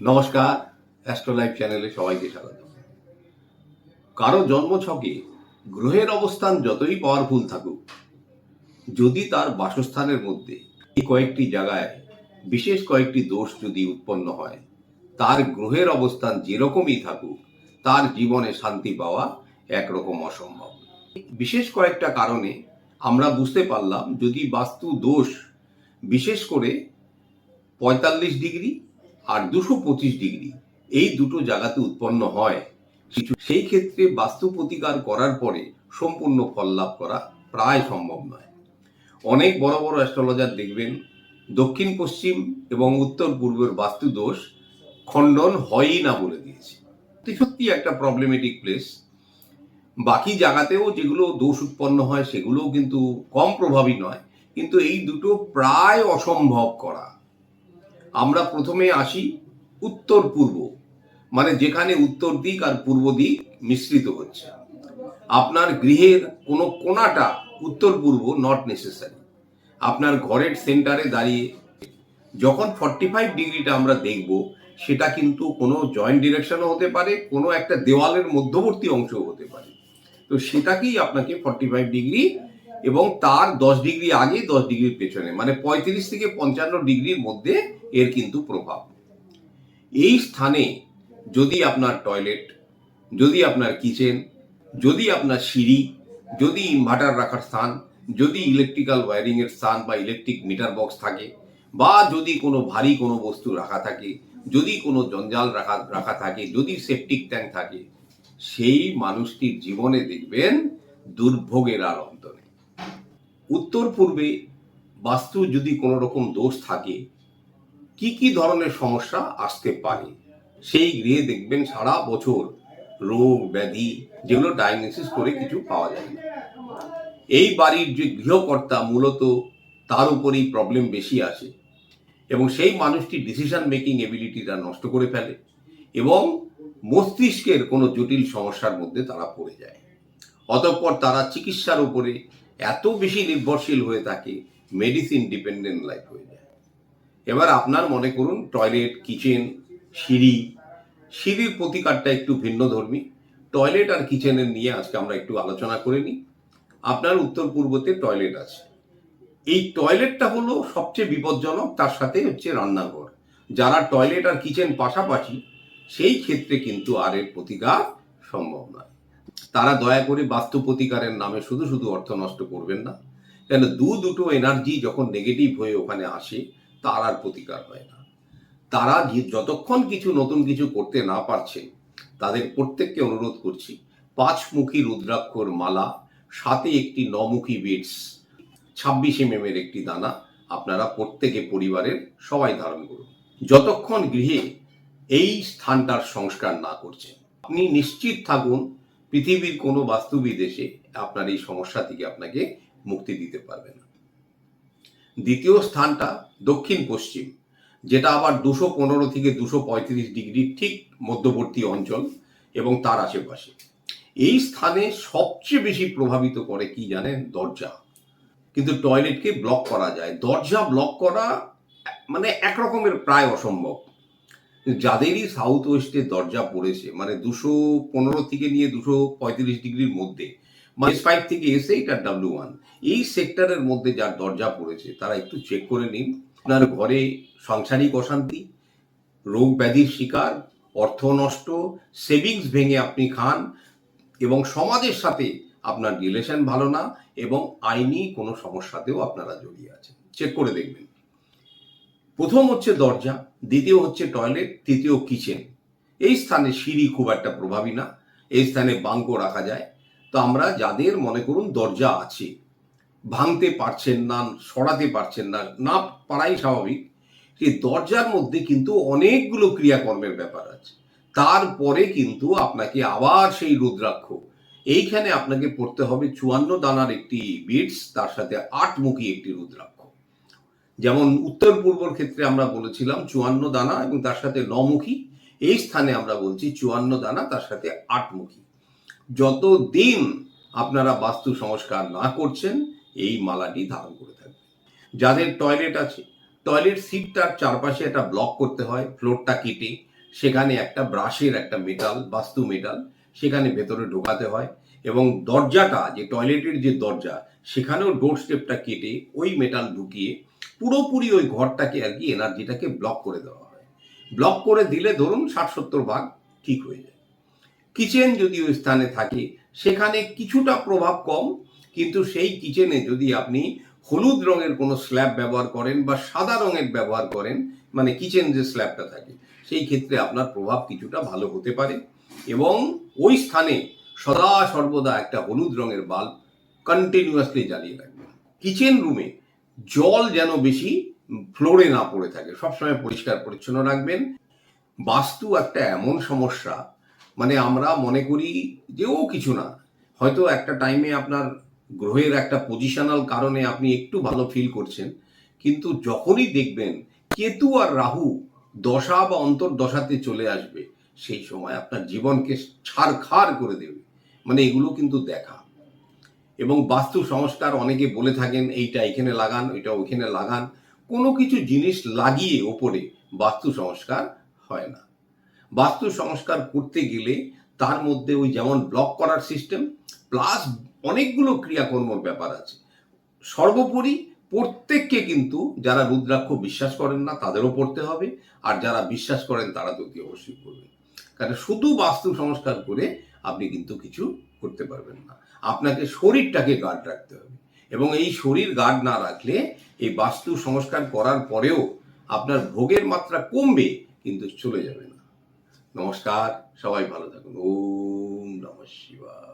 নমস্কার অ্যাস্ট্রোলাইফ চ্যানেলে সবাইকে স্বাগত। কারও জন্ম ছকে গ্রহের অবস্থান যতই পাওয়ারফুল থাকুক, যদি তার বাসস্থানের মধ্যে এই কয়েকটি জায়গায় বিশেষ কয়েকটি দোষ যদি উৎপন্ন হয়, তার গ্রহের অবস্থান যেরকমই থাকুক, তার জীবনে শান্তি পাওয়া একরকম অসম্ভব। বিশেষ কয়েকটা কারণে আমরা বুঝতে পারলাম যদি বাস্তু দোষ বিশেষ করে পঁয়তাল্লিশ ডিগ্রি আর দুশো পঁচিশ ডিগ্রি। এই দুটো জায়গাতে উৎপন্ন হয় কিছু। সেই ক্ষেত্রে বাস্তু প্রতিকার করার পরে সম্পূর্ণ ফল লাভ করা প্রায় সম্ভব নয়। অনেক বড় বড় অ্যাস্ট্রোলজার দেখবেন, দক্ষিণ, পশ্চিম এবং উত্তর পূর্বের বাস্তু দোষ খণ্ডন হয়ই না বলে দিয়েছে। সত্যি একটা প্রবলেমেটিক প্লেস বাকি জায়গাতেও যেগুলো দোষ উৎপন্ন হয় সেগুলোও কিন্তু কম প্রভাবী নয়। কিন্তু এই দুটো প্রায় অসম্ভব করা। আমরা প্রথমে আসি উত্তর পূর্ব মানে যেখানে উত্তর দিক আর পূর্ব দিক মিশ্রিত হচ্ছে। আপনার গৃহের কোনো কোনাটা উত্তর পূর্ব নট নেসেসারি আপনার ঘরের সেন্টারে দাঁড়িয়ে যখন ফর্টি ফাইভ ডিগ্রিটা আমরা দেখব, সেটা কিন্তু কোনো জয়েন্ট ডিরেকশনও হতে পারে, কোনো একটা দেওয়ালের মধ্যবর্তী অংশও হতে পারে। তো সেটাকেই আপনাকে ফর্টি ফাইভ ডিগ্রি এবং তার দশ ডিগ্রি আগে দশ ডিগ্রির পেছনে মানে পঁয়ত্রিশ থেকে পঞ্চান্ন ডিগ্রির মধ্যে এর কিন্তু প্রভাব। এই স্থানে যদি আপনার টয়লেট, যদি আপনার কিচেন, যদি আপনার সিঁড়ি, যদি ইনভার্টার রাখার স্থান, যদি ইলেকট্রিক্যাল ওয়্যারিং এর স্থান বা ইলেকট্রিক মিটার বক্স থাকে, বা যদি কোনো ভারী কোনো বস্তু রাখা থাকে, যদি কোনো জঞ্জাল রাখা রাখা থাকে, যদি সেপটিক ট্যাঙ্ক থাকে, সেই মানুষটির জীবনে দেখবেন দুর্ভোগের আর অন্ত নেই উত্তর পূর্বে বাস্তু যদি কোনো রকম দোষ থাকে, কি কি ধরনের সমস্যা আসতে পারে, সেই গৃহে দেখবেন সারা বছর রোগ, ব্যাধি যেগুলো ডায়াগনোসিস করে কিছু পাওয়া যায় না। এই বাড়ির যে গৃহকর্তা মূলত তার উপরেই প্রবলেম বেশি আসে এবং সেই মানুষটি ডিসিশন মেকিং এবিলিটিটা নষ্ট করে ফেলে এবং মস্তিষ্কের কোনো জটিল সমস্যার মধ্যে তারা পড়ে যায়। অতঃপর তারা চিকিৎসার উপরে এত বেশি নির্ভরশীল হয়ে থাকে মেডিসিন ডিপেন্ডেন্ট লাইফ হয়ে যায়। এবার আপনার মনে করুন টয়লেট কিচেন সিঁড়ি, সিঁড়ির প্রতিকারটা একটু ভিন্ন ধর্মী। টয়লেট আর কিচেনের নিয়ে আজকে আমরা একটু আলোচনা করে নিই। আপনার উত্তর পূর্বতে টয়লেট আছে। এই টয়লেটটা হলো সবচেয়ে বিপজ্জনক, তার সাথে হচ্ছে রান্নাঘর। যারা টয়লেট আর কিচেন পাশাপাশি, সেই ক্ষেত্রে কিন্তু আর এর প্রতিকার সম্ভব নয়। তারা দয়া করে বাস্তু প্রতিকারের নামে শুধু শুধু অর্থ নষ্ট করবেন না, কেন দু দুটো এনার্জি যখন নেগেটিভ হয়ে ওখানে আসে, তার আর প্রতিকার হয় না। তারা যতক্ষণ কিছু নতুন কিছু করতে না পারছে, তাদের প্রত্যেককে অনুরোধ করছি, পাঁচমুখী রুদ্রাক্ষর মালা, সাথে একটি নমুখী বিটস ছাব্বিশ এম এর একটি দানা আপনারা প্রত্যেকে পরিবারের সবাই ধারণ করুন। যতক্ষণ গৃহে এই স্থানটার সংস্কার না করছেন, আপনি নিশ্চিত থাকুন পৃথিবীর কোনো বাস্তুবিদ এসে আপনার এই সমস্যা থেকে আপনাকে মুক্তি দিতে পারবে না। দ্বিতীয় স্থানটা দক্ষিণ পশ্চিম, যেটা আবার দুশো পনেরো থেকে দুশো পঁয়ত্রিশ ডিগ্রি ঠিক মধ্যবর্তী অঞ্চল এবং তার আশেপাশে। এই স্থানে সবচেয়ে বেশি প্রভাবিত করে কি জানেন? দরজা। কিন্তু টয়লেটকে ব্লক করা যায়। দরজা ব্লক করা মানে একরকমের প্রায় অসম্ভব। যাদেরই সাউথ ওয়েস্টে দরজা পড়েছে মানে দুশো পনেরো থেকে নিয়ে দুশো পঁয়ত্রিশ ডিগ্রির মধ্যে মানে ফাইভ থেকে এসে এটা ডাব্লিউ ওয়ান এই সেক্টরের মধ্যে যার দরজা পড়েছে, তারা একটু চেক করে নিন। আপনার ঘরে সাংসারিক অশান্তি, রোগ ব্যাধির শিকার, অর্থ নষ্ট সেভিংস ভেঙে আপনি খান, এবং সমাজের সাথে আপনার রিলেশন ভালো না, এবং আইনি কোনো সমস্যাতেও আপনারা জড়িয়ে আছেন। চেক করে দেখবেন। প্রথম হচ্ছে দরজা, দ্বিতীয় হচ্ছে টয়লেট তৃতীয় কিচেন এই স্থানে সিঁড়ি খুব একটা প্রভাবী না, এই স্থানে বাঙ্ক রাখা যায়। তো আমরা যাদের মনে করুন দরজা আছে, ভাঙতে পারছেন না, সরাতে পারছেন না না পারাই স্বাভাবিক সেই দরজার মধ্যে কিন্তু অনেকগুলো ক্রিয়াকর্মের ব্যাপার আছে। তারপরে কিন্তু আপনাকে আবার সেই রুদ্রাক্ষ। এইখানে আপনাকে পড়তে হবে চুয়ান্ন দানার একটি বিটস তার সাথে আটমুখী একটি রুদ্রাক্ষ। যেমন উত্তর পূর্বর ক্ষেত্রে আমরা বলেছিলাম চুয়ান্ন দানা এবং তার সাথে নমুখী। এই স্থানে আমরা বলছি চুয়ান্ন দানা, তার সাথে আটমুখী। যত দিন আপনারা বাস্তু সংস্কার না করছেন, এই মালাটি ধারণ করে থাকবেন যাদের টয়লেট আছে, টয়লেট সিটটার চারপাশে একটা ব্লক করতে হয়, ফ্লোরটা কেটে, সেখানে একটা ব্রাশের একটা মেটাল, বাস্তু মেটাল, সেখানে ভেতরে ঢোকাতে হয় এবং দরজাটা, যে টয়লেটের যে দরজা, সেখানেও ডোর স্টেপটা কেটে ওই মেটাল ঢুকিয়ে পুরোপুরি ওই ঘরটাকে আর কি এনার্জিটাকে ব্লক করে দেওয়া হয়। ব্লক করে দিলে ধরুন ষাট সত্তর ভাগ ঠিক হয়ে যায়। কিচেন যদি ওই স্থানে থাকে, সেখানে কিছুটা প্রভাব কম, কিন্তু সেই কিচেনে যদি আপনি হলুদ রঙের কোনো স্ল্যাব ব্যবহার করেন বা সাদা রঙের ব্যবহার করেন মানে কিচেন যে স্ল্যাবটা থাকে, সেই ক্ষেত্রে আপনার প্রভাব কিছুটা ভালো হতে পারে এবং ওই স্থানে সদা সর্বদা একটা হলুদ রঙের বাল্ব কন্টিনিউয়াসলি জ্বালিয়ে রাখবেন। কিচেন রুমে জল যেন বেশি ফ্লোরে না পড়ে থাকে। সবসময় পরিষ্কার পরিচ্ছন্ন রাখবেন। বাস্তু একটা এমন সমস্যা মানে আমরা মনে করি যে ও কিছু না। হয়তো একটা টাইমে আপনার গ্রহের একটা পজিশনাল কারণে আপনি একটু ভালো ফিল করছেন, কিন্তু যখনই দেখবেন কেতু আর রাহু দশা বা অন্তর্দশাতে চলে আসবে, সেই সময় আপনার জীবনকে ছাড়খাড় করে দেবে। মানে এগুলো কিন্তু দেখা। এবং বাস্তু সংস্কার অনেকে বলে থাকেন, এইটা এখানে লাগান, ওইটা ওইখানে লাগান। কোনো কিছু জিনিস লাগিয়ে ওপরে বাস্তু সংস্কার হয় না। বাস্তু সংস্কার করতে গেলে তার মধ্যে ওই যেমন ব্লক করার সিস্টেম প্লাস অনেকগুলো ক্রিয়াকর্মর ব্যাপার আছে। সর্বোপরি প্রত্যেককে কিন্তু যারা রুদ্রাক্ষ বিশ্বাস করেন না, তাদেরও পড়তে হবে, আর যারা বিশ্বাস করেন, তারা তো অতি অবশ্যই করবেন কারণ শুধু বাস্তু সংস্কার করে আপনি কিন্তু কিছু করতে পারবেন না। আপনাকে শরীরটাকে গার্ড রাখতে হবে। এবং এই শরীর গার্ড না রাখলে এই বাস্তু সংস্কার করার পরেও আপনার ভোগের মাত্রা কমবে, কিন্তু চলে যাবে না। নমস্কার, সবাই ভালো থাকুন। ওম নম শিবায়।